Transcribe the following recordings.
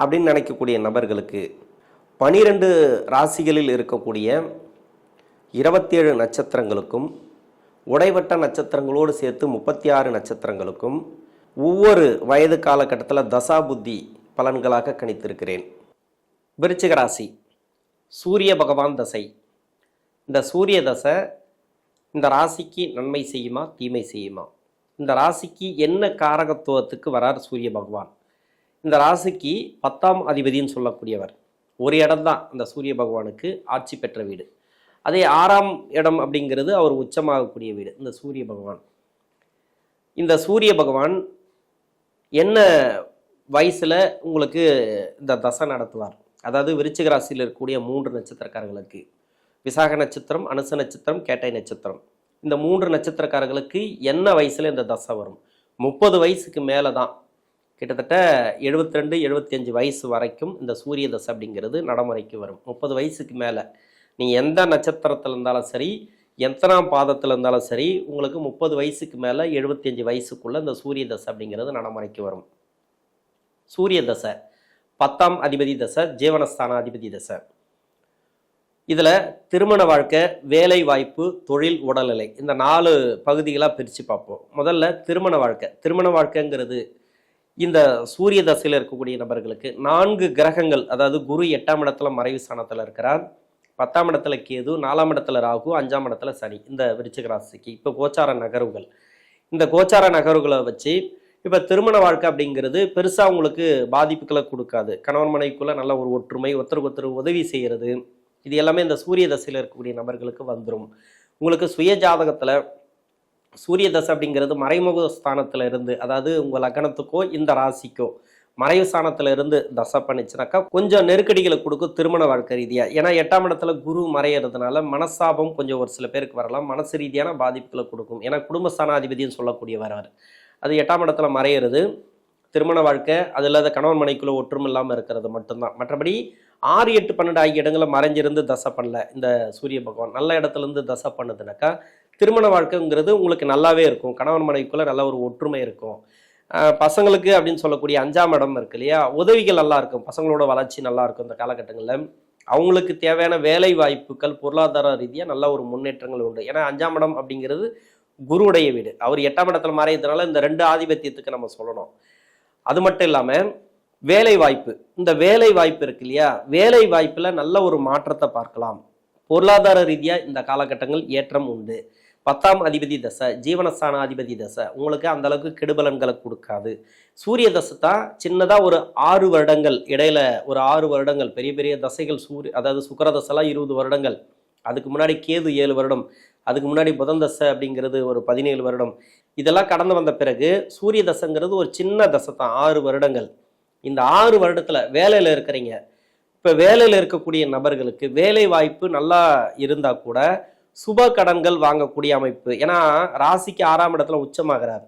அப்படின்னு நினைக்கக்கூடிய நபர்களுக்கு பனிரெண்டு ராசிகளில் இருக்கக்கூடிய இருபத்தேழு நட்சத்திரங்களுக்கும் உடைவட்ட நட்சத்திரங்களோடு சேர்த்து முப்பத்தி ஆறு நட்சத்திரங்களுக்கும் ஒவ்வொரு வயது காலகட்டத்தில் தசா புத்தி பலன்களாக கணித்திருக்கிறேன். விருச்சிக ராசி சூரிய பகவான் தசை. இந்த சூரிய தசை இந்த ராசிக்கு நன்மை செய்யுமா தீமை செய்யுமா? இந்த ராசிக்கு என்ன காரகத்துவத்துக்கு வரார் சூரிய பகவான்? இந்த ராசிக்கு பத்தாம் அதிபதின்னு சொல்லக்கூடியவர். ஒரு இடம்தான் இந்த சூரிய பகவானுக்கு ஆட்சி பெற்ற வீடு. அதே ஆறாம் இடம் அப்படிங்கிறது அவர் உச்சமாகக்கூடிய வீடு இந்த சூரிய பகவான். இந்த சூரிய பகவான் என்ன வயசில் உங்களுக்கு இந்த தசை நடத்துவார்? அதாவது விருச்சிக ராசியில் இருக்கக்கூடிய மூன்று நட்சத்திரக்காரர்களுக்கு. விசாக நட்சத்திரம் அனுச நட்சத்திரம் கேட்டை நட்சத்திரம். இந்த மூன்று நட்சத்திரக்காரர்களுக்கு என்ன வயசில் இந்த தசை வரும்? முப்பது வயசுக்கு மேலே தான் கிட்டத்தட்ட எழுபத்தி ரெண்டு எழுபத்தஞ்சு வயசு வரைக்கும் இந்த சூரிய தசை அப்படிங்கிறது நடைமுறைக்கு வரும். முப்பது வயசுக்கு மேலே. நீ எந்த நட்சத்திரத்தில் இருந்தாலும் சரி எத்தனாம் பாதத்தில் இருந்தாலும் சரி உங்களுக்கு முப்பது வயசுக்கு மேலே எழுபத்தஞ்சு வயசுக்குள்ளே இந்த சூரிய தசை அப்படிங்கிறது நடைமுறைக்கு வரும். சூரிய தசை. பத்தாம் அதிபதி தசை ஜீவனஸ்தான அதிபதி தசை. இதில் திருமண வாழ்க்கை வேலை வாய்ப்பு தொழில் உடல்நிலை இந்த நாலு பகுதிகளாக பிரித்து பார்ப்போம். முதல்ல திருமண வாழ்க்கை. திருமண வாழ்க்கைங்கிறது இந்த சூரிய தசையில் இருக்கக்கூடிய நபர்களுக்கு நான்கு கிரகங்கள் அதாவது குரு எட்டாம் இடத்துல மறைவு ஸ்தானத்தில் இருக்கிறார். பத்தாம் இடத்துல கேது நாலாம் இடத்துல ராகு அஞ்சாம் இடத்துல சனி. இந்த விருச்சிக ராசிக்கு இப்போ கோச்சார நகர்வுகள். இந்த கோச்சார நகர்வுகளை வச்சு இப்போ திருமண வாழ்க்கை அப்படிங்கிறது பெருசாக உங்களுக்கு பாதிப்புகளை கொடுக்காது. கணவன் மனைவிக்குள்ளே நல்ல ஒரு ஒற்றுமை ஒருத்தருக்கு ஒருத்தர் உதவி செய்கிறது இது எல்லாமே இந்த சூரிய தசையில் இருக்கக்கூடிய நபர்களுக்கு வந்துடும் உங்களுக்கு சுய ஜாதகத்தில் சூரிய தசை அப்படிங்கிறது மறைமுக ஸ்தானத்துல இருந்து அதாவது உங்கள் லக்னத்துக்கோ இந்த ராசிக்கோ மறைவு ஸ்தானத்துல இருந்து தசை பண்ணிச்சுனாக்கா கொஞ்சம் நெருக்கடிகளை கொடுக்கும் திருமண வாழ்க்கை ரீதியாக ஏன்னா எட்டாம் இடத்துல குரு மறையிறதுனால மனசாபம் கொஞ்சம் ஒரு சில பேருக்கு வரலாம். மனசு ரீதியான பாதிப்புகளை கொடுக்கும். ஏன்னா குடும்ப குடும்பஸ்தானாதிபதினு சொல்லக்கூடியவர் அவர். அது எட்டாம் இடத்துல மறையிறது திருமண வாழ்க்கை அது இல்லாத கணவன் மனைக்குள்ள ஒற்றுமை இல்லாமல் இருக்கிறது மட்டும்தான். மற்றபடி ஆறு எட்டு பன்னெண்டு ஆகிய இடங்களை மறைஞ்சிருந்து தசை பண்ணல இந்த சூரிய பகவான். நல்ல இடத்துல இருந்து தசை பண்ணுதுனாக்கா திருமண வாழ்க்கைங்கிறது உங்களுக்கு நல்லாவே இருக்கும். கணவன் மனைவிக்குள்ள நல்ல ஒரு ஒற்றுமை இருக்கும். பசங்களுக்கு அப்படின்னு சொல்லக்கூடிய அஞ்சாம் இடம் இருக்கு இல்லையா? உதவிகள் நல்லா இருக்கும். பசங்களோட வளர்ச்சி நல்லா இருக்கும் இந்த காலகட்டங்களில். அவங்களுக்கு தேவையான வேலை வாய்ப்புகள் பொருளாதார ரீதியாக நல்ல ஒரு முன்னேற்றங்கள் உண்டு. ஏன்னா அஞ்சாம் இடம் அப்படிங்கிறது குருவுடைய வீடு. அவர் எட்டாம் இடத்துல மறையதுனால இந்த ரெண்டு ஆதிபத்தியத்துக்கு நம்ம சொல்லணும். அது மட்டும் இல்லாமல் வேலை வாய்ப்பு. இந்த வேலை வாய்ப்பு இருக்கு இல்லையா? வேலை வாய்ப்பில் நல்ல ஒரு மாற்றத்தை பார்க்கலாம். பொருளாதார ரீதியாக இந்த காலகட்டங்கள் ஏற்றம் உண்டு. பத்தாம் அதிபதி தசை ஜீவனஸ்தான அதிபதி தசை உங்களுக்கு அந்த அளவுக்கு கெடுபலன்களை கொடுக்காது. சூரிய தசை தான் சின்னதாக ஒரு ஆறு வருடங்கள் இடையில ஒரு ஆறு வருடங்கள் பெரிய பெரிய தசைகள் சூரிய அதாவது சுக்கர தசைலாம் இருபது வருடங்கள். அதுக்கு முன்னாடி கேது ஏழு வருடம் அதுக்கு முன்னாடி புதன் தசை அப்படிங்கிறது ஒரு பதினேழு வருடம். இதெல்லாம் கடந்து வந்த பிறகு சூரிய தசைங்கிறது ஒரு சின்ன தசை தான் ஆறு வருடங்கள். இந்த ஆறு வருடத்தில் வேலையில் இருக்கிறீங்க. இப்போ வேலையில் இருக்கக்கூடிய நபர்களுக்கு வேலை வாய்ப்பு நல்லா இருந்தால் கூட சுப கடன்கள் வாங்கக்கூடிய அமைப்பு. ஏன்னா ராசிக்கு ஆறாம் இடத்துல உச்சமாகிறார்.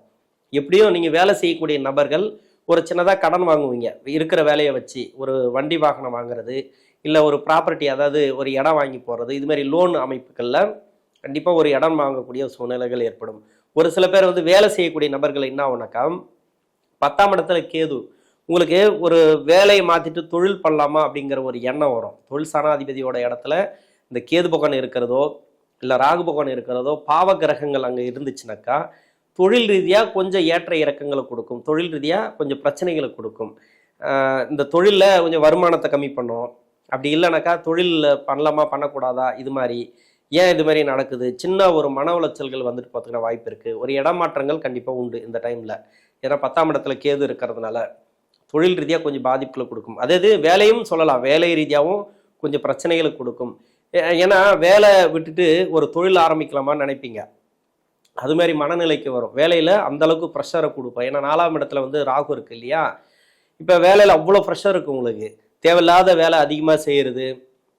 எப்படியும் நீங்கள் வேலை செய்யக்கூடிய நபர்கள் ஒரு சின்னதாக கடன் வாங்குவீங்க. இருக்கிற வேலையை வச்சு ஒரு வண்டி வாகனம் வாங்குறது இல்லை ஒரு ப்ராப்பர்ட்டி அதாவது ஒரு இடம் வாங்கி போகிறது இது மாதிரி லோன் அமைப்புகளில் கண்டிப்பாக ஒரு இடம் வாங்கக்கூடிய சூழ்நிலைகள் ஏற்படும். ஒரு சில பேர் வந்து வேலை செய்யக்கூடிய நபர்கள் என்ன ஆகுனாக்கா பத்தாம் இடத்துல கேது. உங்களுக்கு ஒரு வேலையை மாற்றிட்டு தொழில் பண்ணலாமா அப்படிங்கிற ஒரு எண்ணம் வரும். தொழில் சனாதிபதியோட இடத்துல இந்த கேது பகவான் இருக்கிறதோ இல்லை ராகு பகவான் இருக்கிறதோ பாவ கிரகங்கள் அங்கே இருந்துச்சுனாக்கா தொழில் ரீதியாக கொஞ்சம் ஏற்ற இறக்கங்களை கொடுக்கும். தொழில் ரீதியாக கொஞ்சம் பிரச்சனைகளை கொடுக்கும். இந்த தொழிலில் கொஞ்சம் வருமானத்தை கம்மி பண்ணும். அப்படி இல்லைனாக்கா தொழிலில் பண்ணலாமா பண்ணக்கூடாதா? இது மாதிரி. ஏன் இது மாதிரி நடக்குது? சின்ன ஒரு மன உளைச்சல்கள் வந்துட்டு பார்த்துக்கிற வாய்ப்பு இருக்குது ஒரு இடமாற்றங்கள் கண்டிப்பாக உண்டு இந்த டைமில். ஏன்னா பத்தாம் இடத்துல கேது இருக்கிறதுனால தொழில் ரீதியாக கொஞ்சம் பாதிப்புகளை கொடுக்கும். அதாவது வேலையும் சொல்லலாம். வேலை ரீதியாகவும் கொஞ்சம் பிரச்சனைகளை கொடுக்கும். ஏன்னா வேலை விட்டுட்டு ஒரு தொழில் ஆரம்பிக்கலாமான்னு நினைப்பீங்க. அது மாதிரி மனநிலைக்கு வரும். வேலையில் அந்தளவுக்கு ப்ரெஷரை கொடுப்போம் ஏன்னா நாலாம் இடத்துல வந்து ராகு இருக்கு இல்லையா? இப்போ வேலையில் அவ்வளோ ப்ரெஷர் இருக்குது உங்களுக்கு. தேவையில்லாத வேலை அதிகமாக செய்கிறது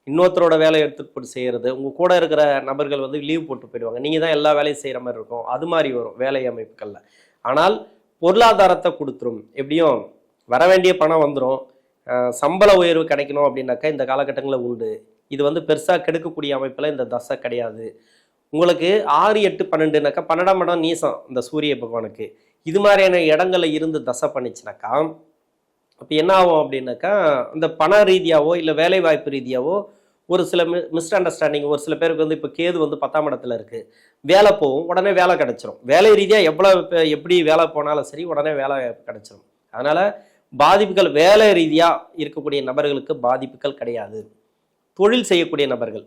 இன்னொருத்தரோட வேலையை எடுத்துகிட்டு போட்டு செய்கிறது உங்கள் கூட இருக்கிற நபர்கள் வந்து லீவ் போட்டு போயிடுவாங்க. நீங்கள் தான் எல்லா வேலையும் செய்கிற மாதிரி இருக்கும். அது மாதிரி வரும் வேலை அமைப்புகளில். ஆனால் பொருளாதாரத்தை கொடுத்துரும். எப்படியும் வர வேண்டிய பணம் வந்துடும் சம்பள உயர்வு கிடைக்கணும் அப்படின்னாக்கா இந்த காலகட்டங்களில் உண்டு. இது வந்து பெருசாக கெடுக்கக்கூடிய அமைப்பில் இந்த தசை கிடையாது. உங்களுக்கு ஆறு எட்டு பன்னெண்டுனாக்கா பன்னெண்டாம் இடம் நீசம் இந்த சூரிய பகவானுக்கு. இது மாதிரியான இடங்கள்ல இருந்து தசை பண்ணிச்சுனாக்கா அப்போ என்ன ஆகும் அப்படின்னாக்கா இந்த பண ரீதியாவோ இல்லை வேலை வாய்ப்பு ரீதியாவோ ஒரு சில மி மிஸ் அண்டர்ஸ்டாண்டிங் ஒரு சில பேருக்கு வந்து இப்போ கேது வந்து பத்தாம் இடத்துல இருக்குது வேலை போகும் உடனே வேலை கிடச்சிரும். வேலை ரீதியாக எவ்வளோ இப்ப எப்படி வேலை போனாலும் சரி உடனே வேலை கிடைச்சிரும். அதனால் பாதிப்புகள் வேலை ரீதியாக இருக்கக்கூடிய நபர்களுக்கு பாதிப்புகள் கிடையாது. தொழில் செய்யக்கூடிய நபர்கள்.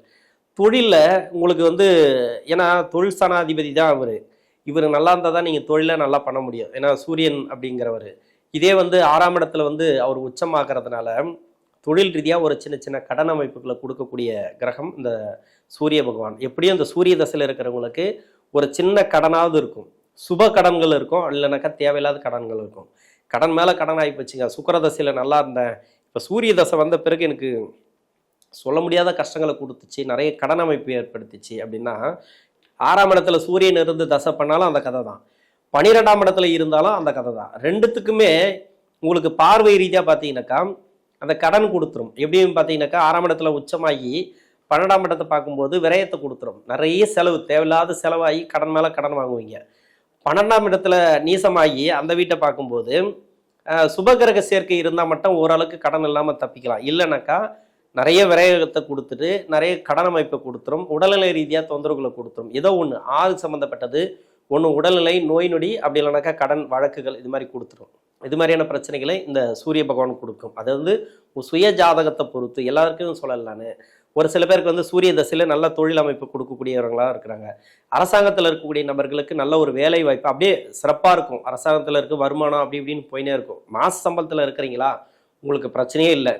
தொழிலில் உங்களுக்கு வந்து ஏன்னா தொழில் ஸ்தானாதிபதி தான் அவர். இவர் நல்லா இருந்தால் தான் நீங்கள் தொழிலை நல்லா பண்ண முடியும். ஏன்னா சூரியன் அப்படிங்கிறவர். இதே வந்து ஆறாம் இடத்துல வந்து அவர் உச்சமாகறதுனால தொழில் ரீதியாக ஒரு சின்ன சின்ன கடன் அமைப்புகளை கொடுக்கக்கூடிய கிரகம் இந்த சூரிய பகவான். எப்படியும் இந்த சூரிய தசையில் இருக்கிறவங்களுக்கு ஒரு சின்ன கடனாவது இருக்கும். சுப கடன்கள் இருக்கும். இல்லைனாக்கா தேவையில்லாத கடன்கள் இருக்கும். கடன் மேலே கடன் ஆகி போச்சுங்க. சுக்கர தசையில் நல்லா இருந்தேன். இப்போ சூரிய தசை வந்த பிறகு எனக்கு சொல்ல முடியாத கஷ்டங்களை கொடுத்துச்சு நிறைய கடன் அமைப்பு ஏற்படுத்திச்சு அப்படின்னா ஆறாம் இடத்துல சூரியன் இருந்து தசை பண்ணாலும் அந்த கதை தான். பனிரெண்டாம் இடத்துல இருந்தாலும் அந்த கதை தான். ரெண்டுத்துக்குமே உங்களுக்கு பார்வை ரீதியாக பார்த்தீங்கன்னாக்கா அந்த கடன் கொடுத்துரும். எப்படின்னு பார்த்தீங்கன்னாக்கா ஆறாம் இடத்துல உச்சமாகி பன்னெண்டாம் இடத்தை பார்க்கும்போது விரயத்தை கொடுத்துரும். நிறைய செலவு தேவையில்லாத செலவாகி கடன் மேலே கடன் வாங்குவீங்க. பன்னெண்டாம் இடத்துல நீசமாகி அந்த வீட்டை பார்க்கும்போது சுபகிரக சேர்க்கை இருந்தால் மட்டும் ஓரளவுக்கு கடன் இல்லாமல் தப்பிக்கலாம். இல்லைனாக்கா நிறைய விரயத்தை கொடுத்துட்டு நிறைய கடன் அமைப்பை கொடுத்துரும் உடல்நிலை ரீதியாக தொந்தரவுகளை கொடுத்துரும். ஏதோ ஒன்று ஆள் சம்மந்தப்பட்டது ஒன்று உடல்நிலை நோய் நொடி அப்படி இல்லைனாக்கா கடன் வழக்குகள் இது மாதிரி கொடுத்துரும். இது மாதிரியான பிரச்சனைகளை இந்த சூரிய பகவான் கொடுக்கும். அது வந்து சுய ஜாதகத்தை பொறுத்து எல்லாருக்கும் சொல்லலான்னு ஒரு சில பேருக்கு வந்து சூரிய தசையில் நல்ல தொழில் அமைப்பு கொடுக்கக்கூடியவங்களா இருக்கிறாங்க. அரசாங்கத்தில் இருக்கக்கூடிய நபர்களுக்கு நல்ல ஒரு வேலை வாய்ப்பு அப்படியே சிறப்பாக இருக்கும். அரசாங்கத்தில் இருக்க வருமானம் அப்படி இப்படின்னு போயினே இருக்கும். மாச சம்பளத்தில் இருக்கிறீங்களா? உங்களுக்கு பிரச்சனையே இல்லை.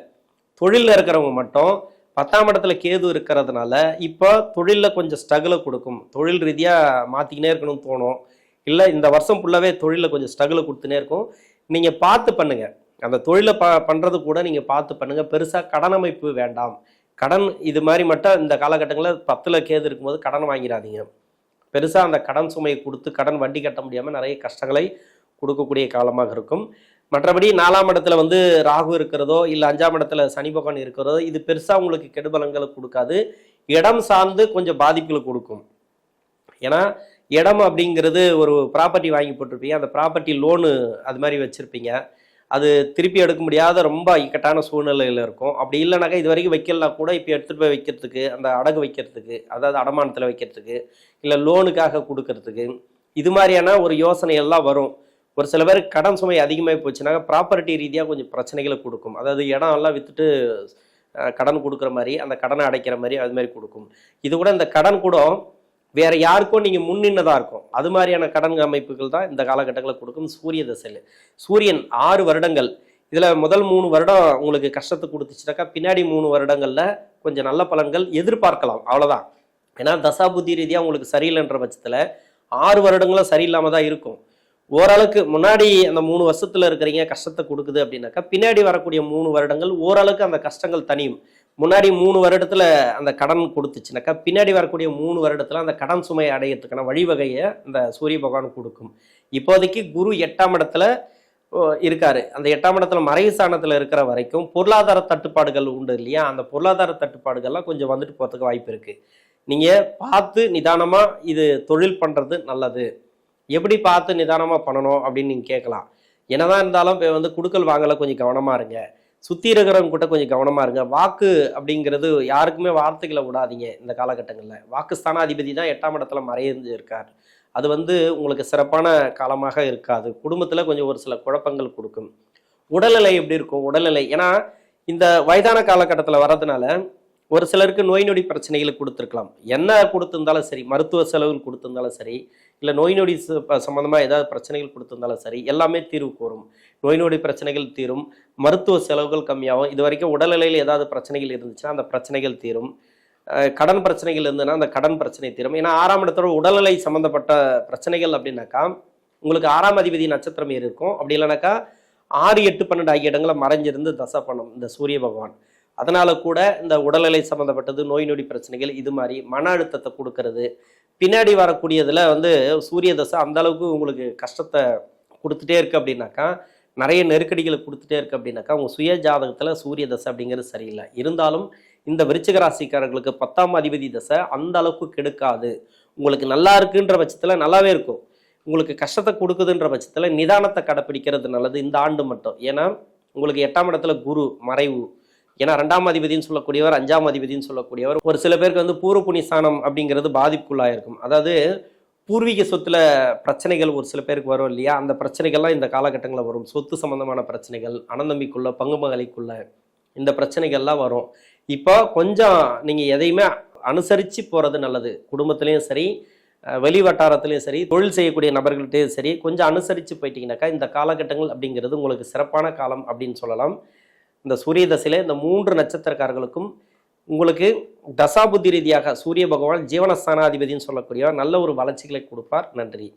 தொழிலில் இருக்கிறவங்க மட்டும் பத்தாம் இடத்துல கேது இருக்கிறதுனால இப்போ தொழிலில் கொஞ்சம் ஸ்ட்ரகிளை கொடுக்கும். தொழில் ரீதியாக மாற்றிக்கினே இருக்கணும்னு தோணும். இல்லை இந்த வருஷம் ஃபுல்லாகவே தொழிலில் கொஞ்சம் ஸ்ட்ரகிளை கொடுத்துனே இருக்கும். நீங்கள் பார்த்து பண்ணுங்கள் அந்த தொழிலை ப பண்ணுறது கூட நீங்கள் பார்த்து பண்ணுங்கள் பெருசாக கடன் அமைப்பு வேண்டாம். கடன் இது மாதிரி மட்டும் இந்த காலகட்டங்களில் பத்தில் கேது இருக்கும்போது கடன் வாங்கிடாதீங்க. பெருசாக அந்த கடன் சுமையை கொடுத்து கடன் வட்டி கட்ட முடியாமல் நிறைய கஷ்டங்களை கொடுக்கக்கூடிய காலமாக இருக்கும். மற்றபடி நாலாம் இடத்துல வந்து ராகு இருக்கிறதோ இல்லை அஞ்சாம் இடத்துல சனி பகவான் இருக்கிறதோ இது பெருசாக உங்களுக்கு கெடுபலங்களை கொடுக்காது. இடம் சார்ந்து கொஞ்சம் பாதிப்புகளை கொடுக்கும். ஏன்னா இடம் அப்படிங்கிறது ஒரு ப்ராப்பர்ட்டி வாங்கி போட்டிருப்பீங்க. அந்த ப்ராப்பர்ட்டி லோனு அது மாதிரி வச்சுருப்பீங்க. அது திருப்பி எடுக்க முடியாத ரொம்ப இக்கட்டான சூழ்நிலையில் இருக்கும். அப்படி இல்லைனாக்கா இது வரைக்கும் வைக்கலனா கூட இப்போ எடுத்துகிட்டு போய் வைக்கிறதுக்கு அந்த அடகு வைக்கிறதுக்கு அதாவது அடமானத்தில் வைக்கிறதுக்கு இல்லை லோனுக்காக கொடுக்கறதுக்கு இது மாதிரியான ஒரு யோசனை எல்லாம் வரும். ஒரு சில பேர் கடன் சுமை அதிகமாகி போச்சுனாக்கா ப்ராப்பர்ட்டி ரீதியாக கொஞ்சம் பிரச்சனைகளை கொடுக்கும். அதாவது இடம் எல்லாம் விற்றுட்டு கடன் கொடுக்குற மாதிரி அந்த கடனை அடைக்கிற மாதிரி அது மாதிரி கொடுக்கும். இது கூட இந்த கடன் கூட வேற யாருக்கும் நீங்கள் முன்னின்னதாக இருக்கும். அது மாதிரியான கடன் அமைப்புகள் தான் இந்த காலகட்டங்களில் கொடுக்கும் சூரிய தசையில். சூரியன் ஆறு வருடங்கள். இதில் முதல் மூணு வருடம் உங்களுக்கு கஷ்டத்தை கொடுத்துச்சுனாக்கா பின்னாடி மூணு வருடங்களில் கொஞ்சம் நல்ல பலன்கள் எதிர்பார்க்கலாம். அவ்வளோதான் ஏன்னா தசாபுத்தி ரீதியாக உங்களுக்கு சரியில்லைன்ற பட்சத்தில் ஆறு வருடங்களும் சரியில்லாமல் தான் இருக்கும். ஓரளவுக்கு முன்னாடி அந்த மூணு வருஷத்துல இருக்கிறீங்க கஷ்டத்தை கொடுக்குது அப்படின்னாக்கா பின்னாடி வரக்கூடிய மூணு வருடங்கள் ஓரளவுக்கு அந்த கஷ்டங்கள் தனியும் முன்னாடி மூணு வருடத்துல அந்த கடன் கொடுத்துச்சுனாக்கா பின்னாடி வரக்கூடிய மூணு வருடத்துல அந்த கடன் சுமையை அடையிறதுக்கான வழிவகையை அந்த சூரிய பகவான் கொடுக்கும். இப்போதைக்கு குரு எட்டாம் இடத்துல இருக்காரு. அந்த எட்டாம் இடத்துல மறைவு சாணத்தில் இருக்கிற வரைக்கும் பொருளாதார தட்டுப்பாடுகள் உண்டு இல்லையா? அந்த பொருளாதார தட்டுப்பாடுகள்லாம் கொஞ்சம் வந்துட்டு போகிறதுக்கு வாய்ப்பு இருக்கு. நீங்க பார்த்து நிதானமா இது தொழில் பண்றது நல்லது. எப்படி பார்த்து நிதானமாக பண்ணணும் அப்படின்னு நீங்கள் கேட்கலாம். என்னதான் இருந்தாலும் இப்போ வந்து குடுக்கல் வாங்கல கொஞ்சம் கவனமாக இருங்க. சுற்றி இருக்கிறவங்க கூட கொஞ்சம் கவனமாக இருங்க. வாக்கு அப்படிங்கிறது யாருக்குமே வார்த்தைகளை விடாதீங்க இந்த காலகட்டங்களில். வாக்கு ஸ்தானாதிபதி தான் எட்டாம் இடத்துல மறைந்து இருக்கார். அது வந்து உங்களுக்கு சிறப்பான காலமாக இருக்காது. குடும்பத்தில் கொஞ்சம் ஒரு சில குழப்பங்கள் கொடுக்கும். உடல்நிலை எப்படி இருக்கும்? உடல்நிலை ஏன்னா இந்த வயதான காலகட்டத்தில் வர்றதுனால ஒரு சிலருக்கு நோய் நொடி பிரச்சனைகளை கொடுத்துருக்கலாம். என்ன கொடுத்துருந்தாலும் சரி மருத்துவ செலவுகள் கொடுத்துருந்தாலும் சரி இல்லை நோய் நொடி ச- ஏதாவது பிரச்சனைகள் கொடுத்துருந்தாலும் சரி எல்லாமே தீர்வு கூறும். நோய் நொடி பிரச்சனைகள் தீரும். மருத்துவ செலவுகள் கம்மியாகும். இது வரைக்கும் உடல்நிலையில் ஏதாவது பிரச்சனைகள் இருந்துச்சுன்னா அந்த பிரச்சனைகள் தீரும். கடன் பிரச்சனைகள் இருந்ததுன்னா அந்த கடன் பிரச்சனை தீரும். ஏன்னா ஆறாம் இடத்தோட உடல்நிலை சம்மந்தப்பட்ட பிரச்சனைகள் அப்படின்னாக்கா உங்களுக்கு ஆறாம் அதிபதி நட்சத்திரம் இருக்கும். அப்படி இல்லைனாக்கா ஆறு எட்டு பன்னெண்டு ஆகிய இடங்களை மறைஞ்சிருந்து தசை பண்ணும் இந்த சூரிய பகவான். அதனால கூட இந்த உடல்நிலை சம்மந்தப்பட்டது நோய் நொடி பிரச்சனைகள் இது மாதிரி மன அழுத்தத்தை கொடுக்கறது. பின்னாடி வரக்கூடியதில் வந்து சூரிய தசை அந்த அளவுக்கு உங்களுக்கு கஷ்டத்தை கொடுத்துட்டே இருக்கு அப்படின்னாக்கா நிறைய நெருக்கடிகளை கொடுத்துட்டே இருக்கு அப்படின்னாக்கா உங்கள் சுய ஜாதகத்தில் சூரிய தசை அப்படிங்கிறது சரியில்லை. இருந்தாலும் இந்த விருச்சிக ராசிக்காரர்களுக்கு பத்தாம் அதிபதி தசை அந்த அளவுக்கு கெடுக்காது. உங்களுக்கு நல்லா இருக்குன்ற பட்சத்தில் நல்லாவே இருக்கும். உங்களுக்கு கஷ்டத்தை கொடுக்குதுன்ற பட்சத்தில் நிதானத்தை கடைப்பிடிக்கிறது நல்லது இந்த ஆண்டு மட்டும். ஏன்னா உங்களுக்கு எட்டாம் இடத்துல குரு மறைவு. ஏன்னா ரெண்டாம் அதிபதினு சொல்லக்கூடியவர் அஞ்சாம் அதிபதினு சொல்லக்கூடியவர். ஒரு சில பேருக்கு வந்து பூர்வ புனிஸ்தானம் அப்படிங்கிறது பாதிப்புக்குள்ளாயிருக்கும். அதாவது பூர்வீக சொத்துல பிரச்சனைகள் ஒரு சில பேருக்கு வரும் இல்லையா? அந்த பிரச்சனைகள்லாம் இந்த காலகட்டங்களில் வரும். சொத்து சம்பந்தமான பிரச்சனைகள் அனந்தம்பிக்குள்ள பங்குமகளைக்குள்ள இந்த பிரச்சனைகள்லாம் வரும். இப்போ கொஞ்சம் நீங்கள் எதையுமே அனுசரித்து போகிறது நல்லது. குடும்பத்துலேயும் சரி வெளி வட்டாரத்துலேயும் சரி தொழில் செய்யக்கூடிய நபர்கள்ட்டையும் சரி கொஞ்சம் அனுசரித்து போயிட்டீங்கன்னாக்கா இந்த காலகட்டங்கள் அப்படிங்கிறது உங்களுக்கு சிறப்பான காலம் அப்படின்னு சொல்லலாம். இந்த சூரிய தசையில இந்த மூன்று நட்சத்திரக்காரர்களுக்கும் உங்களுக்கு தசாபுத்தி ரீதியாக சூரிய பகவான் ஜீவனஸ்தானாதிபதினு சொல்லக்கூடியவர் நல்ல ஒரு வளர்ச்சிகளை கொடுப்பார். நன்றி.